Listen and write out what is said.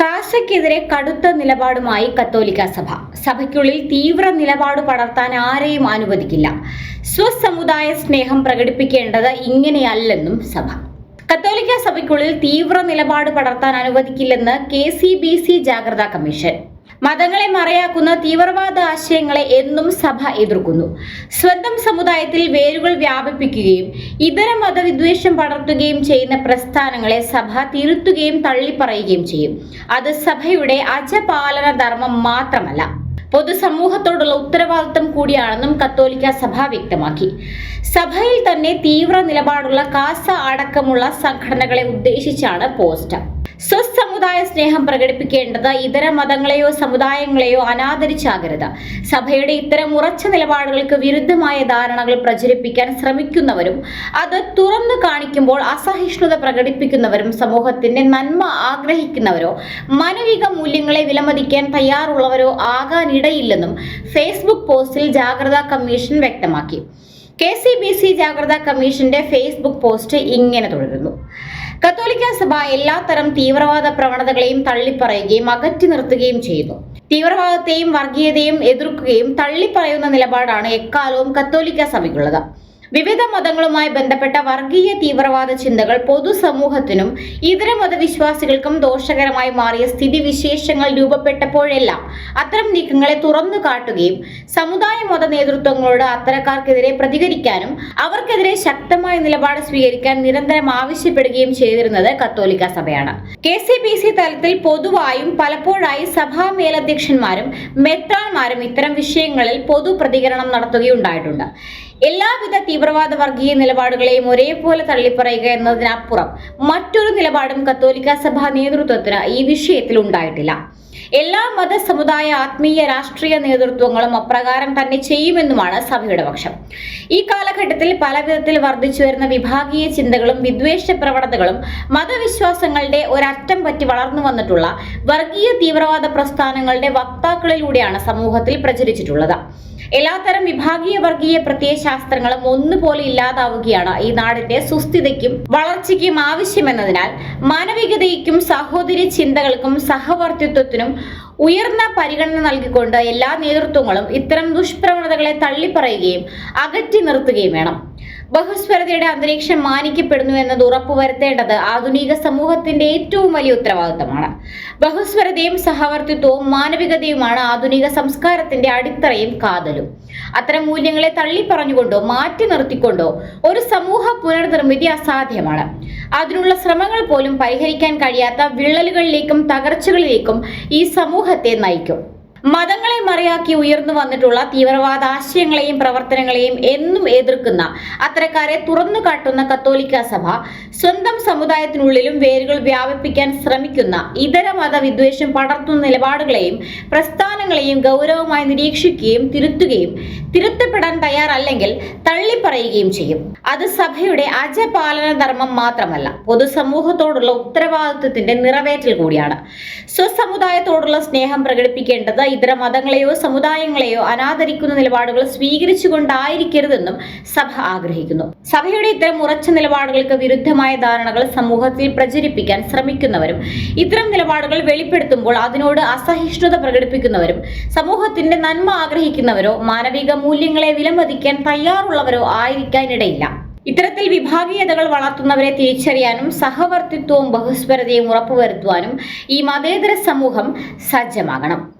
കാസയ്ക്കെതിരെ കടുത്ത നിലപാടുമായി കത്തോലിക്ക സഭ. സഭയ്ക്കുള്ളിൽ തീവ്ര നിലപാട് പടർത്താൻ ആരെയും അനുവദിക്കില്ല. സ്വസമുദായ സ്നേഹം പ്രകടിപ്പിക്കേണ്ടത് ഇങ്ങനെയല്ലെന്നും സഭ. കത്തോലിക്ക സഭയ്ക്കുള്ളിൽ തീവ്ര നിലപാട് പടർത്താൻ അനുവദിക്കില്ലെന്ന് കെ സി ബി സി ജാഗ്രതാ കമ്മീഷൻ. മതങ്ങളെ മറയാക്കുന്ന തീവ്രവാദ ആശയങ്ങളെ എന്നും സഭ എതിർക്കുന്നു. സ്വന്തം സമുദായത്തിൽ വേരുകൾ വ്യാപിപ്പിക്കുകയും ഇതര മതവിദ്വേഷം പടർത്തുകയും ചെയ്യുന്ന പ്രസ്ഥാനങ്ങളെ സഭ തിരുത്തുകയും തള്ളിപ്പറയുകയും ചെയ്യും. അത് സഭയുടെ അജപാലന ധർമ്മം മാത്രമല്ല. പൊതുസമൂഹത്തോടുള്ള ഉത്തരവാദിത്തം കൂടിയാണെന്നും കത്തോലിക്ക സഭ വ്യക്തമാക്കി. സഭയിൽ തന്നെ തീവ്ര നിലപാടുള്ള കാസ അടക്കമുള്ള സംഘടനകളെ ഉദ്ദേശിച്ചാണ് പോസ്റ്റർ. സ്വസമുദായ സ്നേഹം പ്രകടിപ്പിക്കേണ്ടത് ഇതര മതങ്ങളെയോ സമുദായങ്ങളെയോ അനാദരിച്ചാകരുത്. സഭയുടെ ഇത്തരം ഉറച്ച നിലപാടുകൾക്ക് വിരുദ്ധമായ ധാരണകൾ പ്രചരിപ്പിക്കാൻ ശ്രമിക്കുന്നവരും അത് തുറന്നു കാണിക്കുമ്പോൾ അസഹിഷ്ണുത പ്രകടിപ്പിക്കുന്നവരും സമൂഹത്തിന്റെ നന്മ ആഗ്രഹിക്കുന്നവരോ മാനവിക മൂല്യങ്ങളെ വിലമതിക്കാൻ തയ്യാറുള്ളവരോ ആകാനിടയില്ലെന്നും ഫേസ്ബുക്ക് പോസ്റ്റിൽ ജാഗ്രതാ കമ്മീഷൻ വ്യക്തമാക്കി. കെ സി ബി സി ജാഗ്രതാ കമ്മീഷന്റെ ഫേസ്ബുക്ക് പോസ്റ്റ് ഇങ്ങനെ തുടരുന്നു. കത്തോലിക്ക സഭ എല്ലാത്തരം തീവ്രവാദ പ്രവണതകളെയും തള്ളിപ്പറയുകയും അകറ്റി നിർത്തുകയും ചെയ്യുന്നു. തീവ്രവാദത്തെയും വർഗീയതയും എതിർക്കുകയും തള്ളിപ്പറയുന്ന നിലപാടാണ് എക്കാലവും കത്തോലിക്ക സഭയ്ക്കുള്ളത്. വിവിധ മതങ്ങളുമായി ബന്ധപ്പെട്ട വർഗീയ തീവ്രവാദ ചിന്തകൾ പൊതുസമൂഹത്തിനും ഇതര മതവിശ്വാസികൾക്കും ദോഷകരമായി മാറിയ സ്ഥിതിവിശേഷങ്ങൾ രൂപപ്പെട്ടപ്പോഴെല്ലാം അത്തരം നീക്കങ്ങളെ തുറന്നു കാട്ടുകയും സമുദായ മത നേതൃത്വങ്ങളോട് അത്തരക്കാർക്കെതിരെ പ്രതികരിക്കാനും അവർക്കെതിരെ ശക്തമായ നിലപാട് സ്വീകരിക്കാൻ നിരന്തരം ആവശ്യപ്പെടുകയും ചെയ്തിരുന്നത് കത്തോലിക്ക സഭയാണ്. കെ സി ബി സി തലത്തിൽ പൊതുവായും പലപ്പോഴായി സഭാ മേലധ്യക്ഷന്മാരും മെത്രാന്മാരും ഇത്തരം വിഷയങ്ങളിൽ പൊതു പ്രതികരണം നടത്തുകയുണ്ടായിട്ടുണ്ട്. എല്ലാവിധ തീവ്രവാദ വർഗീയ നിലപാടുകളെയും ഒരേപോലെ തള്ളിപ്പറയുക എന്നതിനപ്പുറം മറ്റൊരു നിലപാടും കത്തോലിക്ക സഭാ നേതൃത്വത്തിന് ഈ വിഷയത്തിൽ ഉണ്ടായിട്ടില്ല. എല്ലാ മത സമുദായ ആത്മീയ രാഷ്ട്രീയ നേതൃത്വങ്ങളും അപ്രകാരം തന്നെ ചെയ്യുമെന്നുമാണ് സഭയുടെ പക്ഷം. ഈ കാലഘട്ടത്തിൽ പലവിധത്തിൽ വർദ്ധിച്ചു വരുന്ന വിഭാഗീയ ചിന്തകളും വിദ്വേഷ പ്രവണതകളും മതവിശ്വാസങ്ങളുടെ ഒരറ്റം പറ്റി വളർന്നു വന്നിട്ടുള്ള വർഗീയ തീവ്രവാദ പ്രസ്ഥാനങ്ങളുടെ വക്താക്കളിലൂടെയാണ് സമൂഹത്തിൽ പ്രചരിച്ചിട്ടുള്ളത്. എല്ലാത്തരം വിഭാഗീയ വർഗീയ പ്രത്യയശാസ്ത്രങ്ങളും ഒന്നുപോലെ ഇല്ലാതാവുകയാണ് ഈ നാടിന്റെ സുസ്ഥിതിക്കും വളർച്ചയ്ക്കും ആവശ്യമെന്നതിനാൽ മാനവികതയ്ക്കും സഹോദരി ചിന്തകൾക്കും സഹവർത്തിത്വത്തിനും ഉയർന്ന പരിഗണന നൽകിക്കൊണ്ട് എല്ലാ നേതൃത്വങ്ങളും ഇത്തരം ദുഷ്പ്രവണതകളെ തള്ളിപ്പറയുകയും അകറ്റി നിർത്തുകയും വേണം. ബഹുസ്വരതയുടെ അന്തരീക്ഷം മാനിക്കപ്പെടുന്നു എന്നത് ഉറപ്പുവരുത്തേണ്ടത് ആധുനിക സമൂഹത്തിന്റെ ഏറ്റവും വലിയ ഉത്തരവാദിത്തമാണ്. ബഹുസ്വരതയും സഹവർത്തിത്വവും മാനവികതയുമാണ് ആധുനിക സംസ്കാരത്തിന്റെ അടിത്തറയും കാതലും. അത്തരം മൂല്യങ്ങളെ തള്ളിപ്പറഞ്ഞുകൊണ്ടോ മാറ്റി നിർത്തിക്കൊണ്ടോ ഒരു സമൂഹ പുനർനിർമ്മിതി അസാധ്യമാണ്. അതിനുള്ള ശ്രമങ്ങൾ പോലും പരിഹരിക്കാൻ കഴിയാത്ത വിള്ളലുകളിലേക്കും തകർച്ചകളിലേക്കും ഈ സമൂഹത്തെ നയിക്കും. മതങ്ങളെ മറയാക്കി ഉയർന്നു വന്നിട്ടുള്ള തീവ്രവാദ ആശയങ്ങളെയും പ്രവർത്തനങ്ങളെയും എന്നും എതിർക്കുന്ന അത്തരക്കാരെ തുറന്നു കാട്ടുന്ന കത്തോലിക്ക സഭ സ്വന്തം സമുദായത്തിനുള്ളിലും വേരുകൾ വ്യാപിപ്പിക്കാൻ ശ്രമിക്കുന്ന ഇതര മത വിദ്വേഷം പടർത്തുന്ന നിലപാടുകളെയും പ്രസ്ഥാനങ്ങളെയും ഗൗരവമായി നിരീക്ഷിക്കുകയും തിരുത്തുകയും തിരുത്തപ്പെടാൻ തയ്യാറല്ലെങ്കിൽ തള്ളിപ്പറയുകയും ചെയ്യും. അത് സഭയുടെ അജപാലന ധർമ്മം മാത്രമല്ല പൊതുസമൂഹത്തോടുള്ള ഉത്തരവാദിത്വത്തിന്റെ നിറവേറ്റൽ കൂടിയാണ്. സ്വസമുദായത്തോടുള്ള സ്നേഹം പ്രകടിപ്പിക്കേണ്ടത് ഇതര മതങ്ങളെയോ സമുദായങ്ങളെയോ അനാദരിക്കുന്ന നിലപാടുകൾ സ്വീകരിച്ചുകൊണ്ടായിരിക്കരുതെന്നും സഭ ആഗ്രഹിക്കുന്നു. സഭയുടെ ഇത്തരം ഉറച്ച നിലപാടുകൾക്ക് വിരുദ്ധമായ ധാരണകൾ സമൂഹത്തിൽ പ്രചരിപ്പിക്കാൻ ശ്രമിക്കുന്നവരും ഇത്തരം നിലപാടുകൾ വെളിപ്പെടുത്തുമ്പോൾ അതിനോട് അസഹിഷ്ണുത പ്രകടിപ്പിക്കുന്നവരും സമൂഹത്തിന്റെ നന്മ ആഗ്രഹിക്കുന്നവരോ മാനവിക മൂല്യങ്ങളെ വിലമതിക്കാൻ തയ്യാറുള്ളവരോ ആയിരിക്കാനിടയില്ല. ഇത്തരത്തിൽ വിഭാഗീയതകൾ വളർത്തുന്നവരെ തിരിച്ചറിയാനും സഹവർത്തിത്വവും ബഹുസ്വരതയും ഉറപ്പുവരുത്തുവാനും ഈ മതേതര സമൂഹം സജ്ജമാകണം.